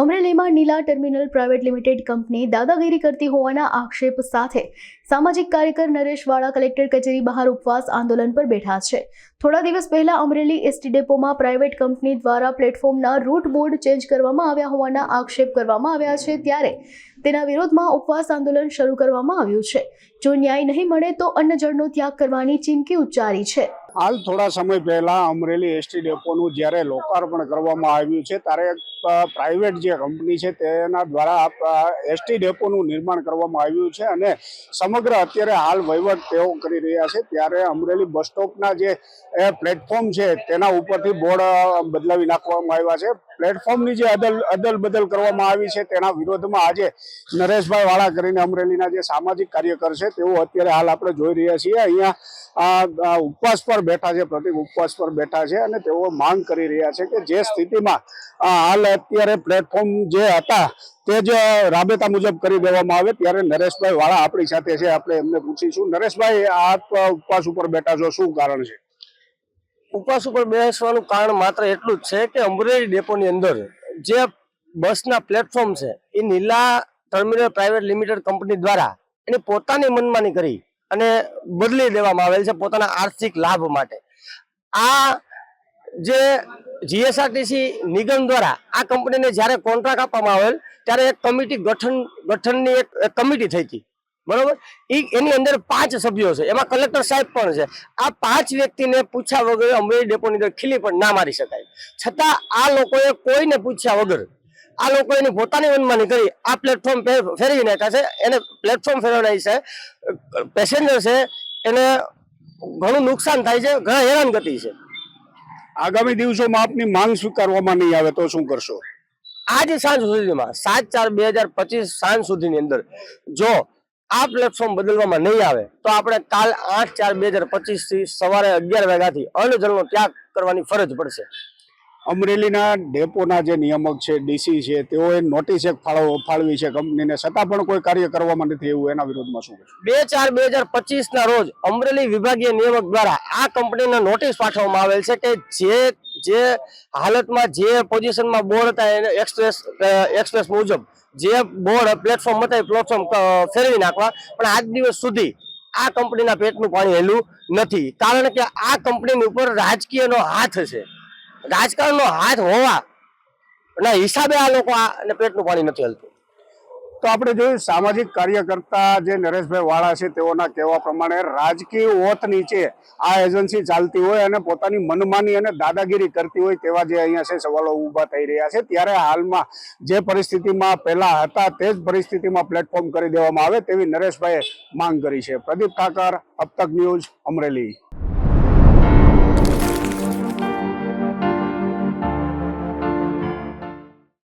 અમરેલીમાં Nila terminal private limited company દાદાગીરી કરતી હોવાના આક્ષેપ સાથે સામાજિક કાર્યકર નરેશ વાળા કલેક્ટર કચેરી બહાર ઉપવાસ આંદોલન પર બેઠા છે. થોડા દિવસ પહેલા અમરેલી એસટી ડેપોમાં પ્રાઇવેટ કંપની દ્વારા પ્લેટફોર્મના રૂટ બોર્ડ ચેન્જ કરવામાં આવ્યા હોવાના આક્ષેપ કરવામાં આવ્યા છે. ત્યારે તેના વિરોધમાં ઉપવાસ આંદોલન શરૂ કરવામાં આવ્યું છે. જો ન્યાય નહીં મળે તો અન્ન જળનો ત્યાગ કરવાની ચીમકી ઉચ્ચારી છે. હાલ થોડા સમય પહેલા અમરેલી એસટી ડેપોનું જ્યારે લોકાર્પણ કરવામાં આવ્યું છે, ત્યારે પ્રાઇવેટ જે કંપની છે તેના દ્વારા એસટી ડેપોનું નિર્માણ કરવામાં આવ્યું છે અને સમગ્ર અત્યારે હાલ વહીવટ તેઓ કરી રહ્યા છે. ત્યારે અમરેલી બસ સ્ટોપના જે પ્લેટફોર્મ છે તેના ઉપરથી બોર્ડ બદલાવી નાખવામાં આવ્યા છે. પ્લેટફોર્મની જે અદલ અદલ બદલ કરવામાં આવી છે તેના વિરોધમાં આજે નરેશભાઈ વાળા કરીને અમરેલીના જે સામાજિક કાર્યકર છે તેઓ અત્યારે હાલ આપણે જોઈ રહ્યા છીએ. અહીંયા આ, આ ઉપવાસ પર બેઠા છે પ્રતિક ઉપવાસ પર બેઠા છે અને તેઓ માંગ કરી રહ્યા છે કે જે સ્થિતિમાં આ, હાલ અત્યારે પ્લેટફોર્મ જે હતા તે જ રાબેતા મુજબ કરી દેવામાં આવે ત્યારે નરેશભાઈ વાળા આપણી સાથે છે. આપણે એમને પૂછીશું. નરેશભાઈ આપ ઉપવાસ ઉપર બેઠા છો શું કારણ છે? ઉપવાસ ઉપર બેસવાનું કારણ માત્ર એટલું જ છે કે અમરેલી ડેપોની અંદર જે બસના પ્લેટફોર્મ છે, એ Nila terminal private limited company દ્વારા એને પોતાની મનમાની કરી અને બદલી દેવામાં આવેલ છે પોતાના આર્થિક લાભ માટે. આ જે જીએસઆરટીસી નિગમ દ્વારા આ કંપનીને જ્યારે કોન્ટ્રાક્ટ આપવામાં આવેલ, ત્યારે એક કમિટી ગઠન, ગઠનની એક કમિટી થઈ હતી. બરોબર? ઈ એની અંદર પાંચ સભ્યો છે. એમાં કલેક્ટર સાહેબ પણ છે. આ પાંચ વ્યક્તિને પૂછ્યા વગર અમરેલી ડેપોની અંદર ખીલી પણ ના મારી શકાય. છતાં આ લોકોએ કોઈને પૂછ્યા વગર આ લોકો એની પોતાની મનમાની કરી આ પ્લેટફોર્મ ફેરવી નાખ્યા છે. એને પ્લેટફોર્મ ફેરવનાર છે. પેસેન્જર છે. એને ઘણું નુકસાન થાય છે. ઘણા હેરાનગતિ છે. આગામી દિવસોમાં આપની માંગ સ્વીકારવામાં નહીં આવે તો શું કરશો? આજ સાંજ સુધીમાં સાત ચાર બે હજાર પચીસ સાંજ સુધીની અંદર જો આ પ્લેટફોર્મ બદલવામાં નહીં આવે તો આપણે કાલ આઠ ચાર બે હજાર પચીસથી સવારે અગિયાર વાગ્યાથી અન્નજળનો ત્યાગ કરવાની ફરજ પડશે. અમરેલીના ડેપોના જે નિયામક છે ડીસી છે તેઓએ નોટિસ એક ફાળવ ફાળવી છે કંપનીને. છતાં પણ કોઈ કાર્ય કરવામાં નથી એવું એના વિરોધમાં શું બે ચાર બે હજાર પચીસ ના રોજ અમરેલી વિભાગીય નિયામક દ્વારા આ કંપનીને નોટિસ પાઠવવામાં આવેલ છે કે જે જે હાલતમાં જે પોઝિશનમાં બોર્ડ હતા એને એક્સપ્રેસ એક્સપ્રેસ મુજબ જે બોર્ડ પ્લેટફોર્મ હતા એ પ્લેટફોર્મ ફેરવી નાખવા. પણ આજ દિવસ સુધી આ કંપનીના પેટનું પાણી હેલું નથી. કારણ કે આ કંપનીની ઉપર રાજકીયનો હાથ છે. રાજકારણનો હાથ હોવા ના હિસાબે આ લોકો આ પેટનું પાણી નથી હલતું. તો આપણે જોયું સામાજિક કાર્યકર્તા જે નરેશભાઈ વાળા છે, તેઓના કહેવા પ્રમાણે રાજકીય ઓત નીચે આ એજન્સી ચાલતી હોય અને પોતાની મનમાની અને દાદાગીરી કરતી હોય તેવા જે અહીંયા છે, સવાલો ઊભા થઈ રહ્યા છે. ત્યારે હાલમાં જે પરિસ્થિતિમાં પહેલા હતા, તે જ પરિસ્થિતિમાં પ્લેટફોર્મ કરી દેવામાં આવે તેવી નરેશભાઈએ માંગ કરી છે. પ્રદીપ ઠાકર અબતક ન્યૂઝ અમરેલી.